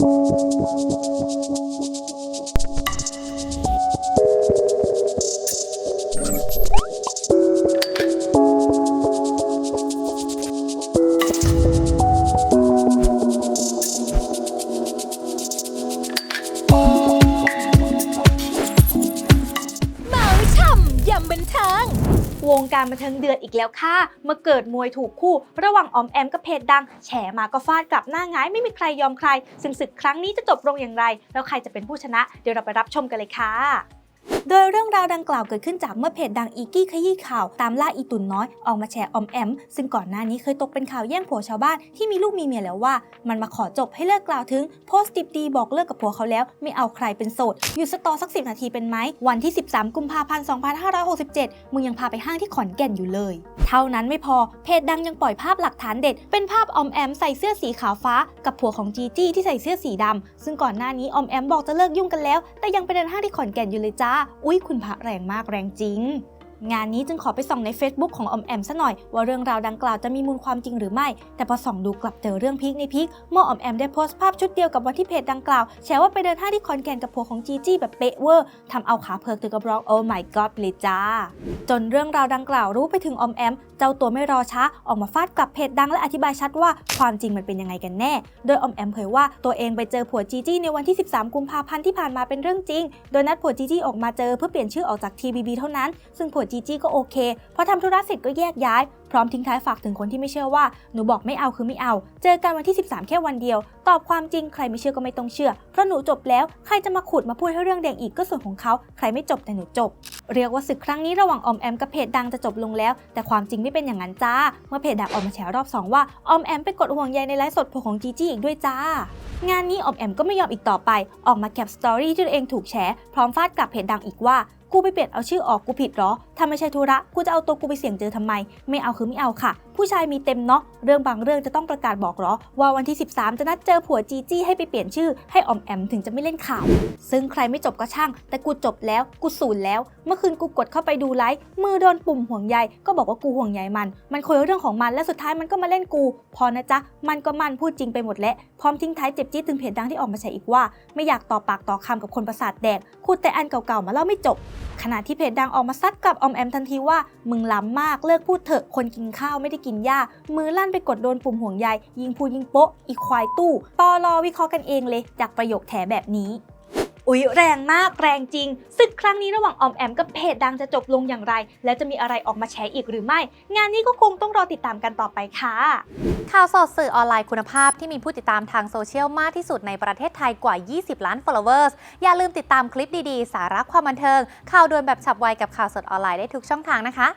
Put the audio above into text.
Thank you. การบันเทิงเดือดอีกแล้วค่ะ เมื่อเกิดมวยถูกคู่ ระหว่างออมแอมกับเพจดัง แฉมาก็ฟาดกลับหน้าง่ายไม่มีใครยอมใคร ซึ่งศึกครั้งนี้จะจบลงอย่างไร แล้วใครจะเป็นผู้ชนะ เดี๋ยวเราไปรับชมกันเลยค่ะ โดยเรื่องราวดังกล่าวเกิดขึ้นจากเมื่อเพจดังอีกี้ขยี้ข่าวตามล่าอีตุนน้อยออกมาแฉออมแอม ซึ่งก่อนหน้านี้เคยตกเป็นข่าวแย่งผัวชาวบ้านที่มีลูกมีเมียแล้วว่า มันมาขอจบให้เลิกกล่าวถึงโพสต์ดิบดีบอกเลิกกับผัวเขาแล้ว ไม่เอาใครเป็นโสดหยุดสตอสักสินาทีเป็นไหมวันที่ 13 กุมภาพันธ์ 2567 มึงยังพาไปห้างที่ขอนแก่นอยู่เลย เท่านั้นไม่พอเพจดังยังปล่อยภาพหลักฐานเด็ด เป็นภาพอมแอมใส่เสื้อสีขาวฟ้ากับผัวของจีจี้ที่ใส่เสื้อสีดำซึ่งก่อนหน้านี้อมแอมบอกจะเลิกยุ่งกันแล้ว แต่ยังไปเดินห้างที่ขอนแก่นอยู่เลยจ้าอุ๊ยคุณพระแรงมากแรงจริง งานนี้จึงขอไปส่องใน Facebook ของอมแอมซะหน่อยว่าเรื่องราวดังกล่าวจะมีมูลความจริงหรือไม่ แต่พอส่องดูกลับเจอเรื่องพีคในพีคเมื่ออมแอมได้โพสต์ภาพชุดเดียวกับวันที่เพจดังกล่าวแชร์ว่าไปเดินห้างที่คอนแกนกับผัวของจีจี้แบบเป๊ะเวอร์ทำเอาขาเพิกถึงกับร้องโอ้ my god เลยจ้า จนเรื่องราวดังกล่าวรู้ไปถึงอมแอม เจ้าตัวไม่รอช้าออกมาฟาดกลับเพจดังและอธิบายชัดว่าความจริงมันเป็นยังไงกันแน่ โดยอมแอมเผยว่าตัวเองไปเจอผัวจีจี้ในวันที่ 13 กุมภาพันธ์ที่ผ่านมาเป็นเรื่องจริง โดยนัดผัวจีจี้ออกมาเจอเพื่อเปลี่ยนชื่อออกจาก TBB เท่านั้น ซึ่งผัวจีจี้ก็โอเคพอทำธุระเสร็จก็แยกย้าย พร้อมทิ้งท้ายฝากถึงคนที่ไม่เชื่อว่าหนูบอกไม่เอาคือไม่เอา เจอกันวันที่ 13 แค่วันเดียว ตอบความจริงใครไม่เชื่อก็ไม่ต้องเชื่อ เพราะหนูจบแล้ว ใครจะมาขุดมาพูดให้เรื่องแดงอีกก็ส่วนของเขา ใครไม่จบแต่หนูจบ เรียกว่าศึกครั้งนี้ระหว่างออมแอมกับเพจดังจะจบลงแล้ว แต่ความจริงไม่เป็นอย่างนั้นจ้า เมื่อเพจดังออกมาแฉรอบสองว่าออมแอมไปกดห่วงใยในไลฟ์สดผัวของจีจี้อีกด้วยจ้างานนี้ออมแอมก็ไม่ยอมอีกต่อไป ออกมาแคปสตอรี่ที่ตัวเองถูกแฉพร้อมฟาดกลับเพจดังอีกว่า กูไปเปลี่ยนเอาชื่อออกกูผิดหรอ ถ้าไม่ใช่ธุระ กูจะเอาตัวกูไปเสี่ยงเจอทำไม ไม่เอาคือไม่เอาค่ะ ผู้ชายมีเต็มเนาะ เรื่องบางเรื่องจะต้องประกาศบอกหรอ ว่าวันที่ 13 จะนัดเจอผัวจีจี้ให้ไปเปลี่ยนชื่อ ให้ออมแอมถึงจะไม่เล่นข่าว ซึ่งใครไม่จบก็ช่าง แต่กูจบแล้ว กูศูนย์แล้ว เมื่อคืนกูกดเข้าไปดูไลฟ์มือโดนปุ่มห่วงใย ก็บอกว่ากูห่วงใยมัน มันคุยเรื่องของมันและสุดท้ายมันก็มาเล่นกู พอนะจ๊ะ มันก็มันพูดจริงไปหมดแล้ว พร้อมทิ้งท้ายเจ็บจี๊ดถึงเพจดังที่ออกมาแฉอีกว่า ไม่อยากต่อปากต่อคำกับคนประสาทแดกพูดแต่อันเก่าๆมาเล่าไม่จบ ขณะที่เพจดังออกมาซัดกับออมแอมทันทีว่า มึงล้ำมากเลิกพูดเถอะคนกินข้าวไม่ได้กินหญ้า มือลั่นไปกดโดนปุ่มห่วงใยยิงพูยิงโป๊ะอีควายตู้ปอลอวิเคราะห์กันเองเลย จากประโยคแถแบบนี้ อุ๊ยแรงมากแรงจริงศึกครั้งนี้ระหว่างออมแอมกับเพจดังจะจบลงอย่างไร และจะมีอะไรออกมาแฉอีกหรือไม่ งานนี้ก็คงต้องรอติดตามกันต่อไปค่ะ ข่าวสดสื่อออนไลน์คุณภาพที่มีผู้ติดตามทางโซเชียลมากที่สุดในประเทศไทยกว่า 20 ล้าน followers อย่าลืมติดตามคลิปดีๆ สาระความบันเทิง ข่าวด่วนแบบฉับไวกับข่าวสดออนไลน์ได้ทุกช่องทางนะคะ